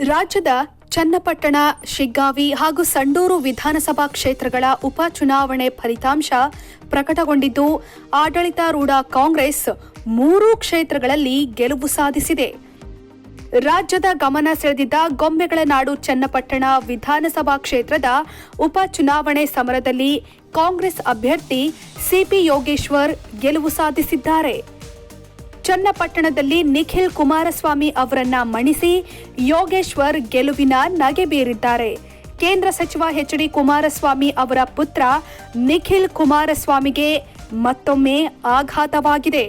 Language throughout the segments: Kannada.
ರಾಜ್ಯದ ಚನ್ನಪಟ್ಟಣ, ಶಿಗ್ಗಾವಿ ಹಾಗೂ ಸಂಡೂರು ವಿಧಾನಸಭಾ ಕ್ಷೇತ್ರಗಳ ಉಪಚುನಾವಣೆ ಫಲಿತಾಂಶ ಪ್ರಕಟಗೊಂಡಿದ್ದು ಆಡಳಿತಾರೂಢ ಕಾಂಗ್ರೆಸ್ ಮೂರೂ ಕ್ಷೇತ್ರಗಳಲ್ಲಿ ಗೆಲುವು ಸಾಧಿಸಿದೆ. ರಾಜ್ಯದ ಗಮನ ಸೆಳೆದಿದ್ದ ಗೊಂಬೆಗಳ ನಾಡು ಚನ್ನಪಟ್ಟಣ ವಿಧಾನಸಭಾ ಕ್ಷೇತ್ರದ ಉಪಚುನಾವಣೆ ಸಮರದಲ್ಲಿ ಕಾಂಗ್ರೆಸ್ ಅಭ್ಯರ್ಥಿ ಸಿಪಿ ಯೋಗೇಶ್ವರ್ ಗೆಲುವು ಸಾಧಿಸಿದ್ದಾರೆ. ಚನ್ನಪಟ್ಟಣದಲ್ಲಿ ನಿಖಿಲ್ ಕುಮಾರಸ್ವಾಮಿ ಅವರನ್ನ ಮಣಿಸಿ ಯೋಗೇಶ್ವರ್ ಗೆಲುವಿನ ನಗೆ ಬೀರಿದ್ದಾರೆ. ಕೇಂದ್ರ ಸಚಿವ ಎಚ್ ಡಿ ಕುಮಾರಸ್ವಾಮಿ ಅವರ ಪುತ್ರ ನಿಖಿಲ್ ಕುಮಾರಸ್ವಾಮಿಗೆ ಮತ್ತೊಮ್ಮೆ ಆಘಾತವಾಗಿದೆ.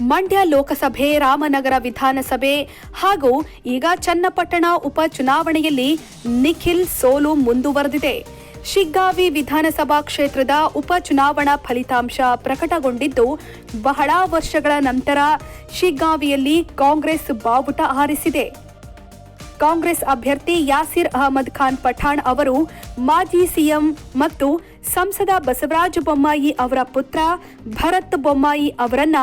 ಮಂಡ್ಯ ಲೋಕಸಭೆ, ರಾಮನಗರ ವಿಧಾನಸಭೆ ಹಾಗೂ ಈಗ ಚನ್ನಪಟ್ಟಣ ಉಪಚುನಾವಣೆಯಲ್ಲಿ ನಿಖಿಲ್ ಸೋಲು ಮುಂದುವರೆದಿದೆ. ಶಿಗ್ಗಾವಿ ವಿಧಾನಸಭಾ ಕ್ಷೇತ್ರದ ಉಪಚುನಾವಣಾ ಫಲಿತಾಂಶ ಪ್ರಕಟಗೊಂಡಿದ್ದು, ಬಹಳ ವರ್ಷಗಳ ನಂತರ ಶಿಗ್ಗಾವಿಯಲ್ಲಿ ಕಾಂಗ್ರೆಸ್ ಬಾವುಟ ಹಾರಿಸಿದೆ. ಕಾಂಗ್ರೆಸ್ ಅಭ್ಯರ್ಥಿ ಯಾಸಿರ್ ಅಹಮದ್ ಖಾನ್ ಪಠಾಣ್ ಅವರು ಮಾಜಿ ಸಿಎಂ ಮತ್ತು ಸಂಸದ ಬಸವರಾಜ ಬೊಮ್ಮಾಯಿ ಅವರ ಪುತ್ರ ಭರತ್ ಬೊಮ್ಮಾಯಿ ಅವರನ್ನ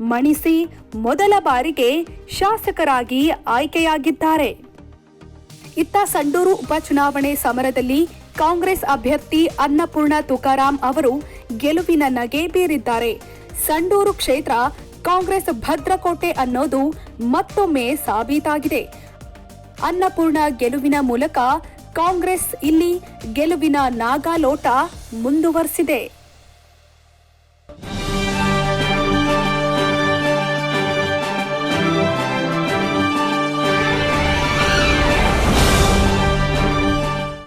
ಮಣಿಸಿ ಮೊದಲ ಬಾರಿಗೆ ಶಾಸಕರಾಗಿ ಆಯ್ಕೆಯಾಗಿದ್ದಾರೆ. ಇತ್ತ ಸಂಡೂರು ಉಪಚುನಾವಣೆ ಸಮರದಲ್ಲಿ ಕಾಂಗ್ರೆಸ್ ಅಭ್ಯರ್ಥಿ ಅನ್ನಪೂರ್ಣ ತುಕಾರಾಂ ಅವರು ಗೆಲುವಿನ ನಗೆ ಬೀರಿದ್ದಾರೆ. ಸಂಡೂರು ಕ್ಷೇತ್ರ ಕಾಂಗ್ರೆಸ್ ಭದ್ರಕೋಟೆ ಅನ್ನೋದು ಮತ್ತೊಮ್ಮೆ ಸಾಬೀತಾಗಿದೆ. ಅನ್ನಪೂರ್ಣ ಗೆಲುವಿನ ಮೂಲಕ ಕಾಂಗ್ರೆಸ್ ಇಲ್ಲಿ ಗೆಲುವಿನ ನಾಗಾಲೋಟ ಮುಂದುವರೆಸಿದೆ.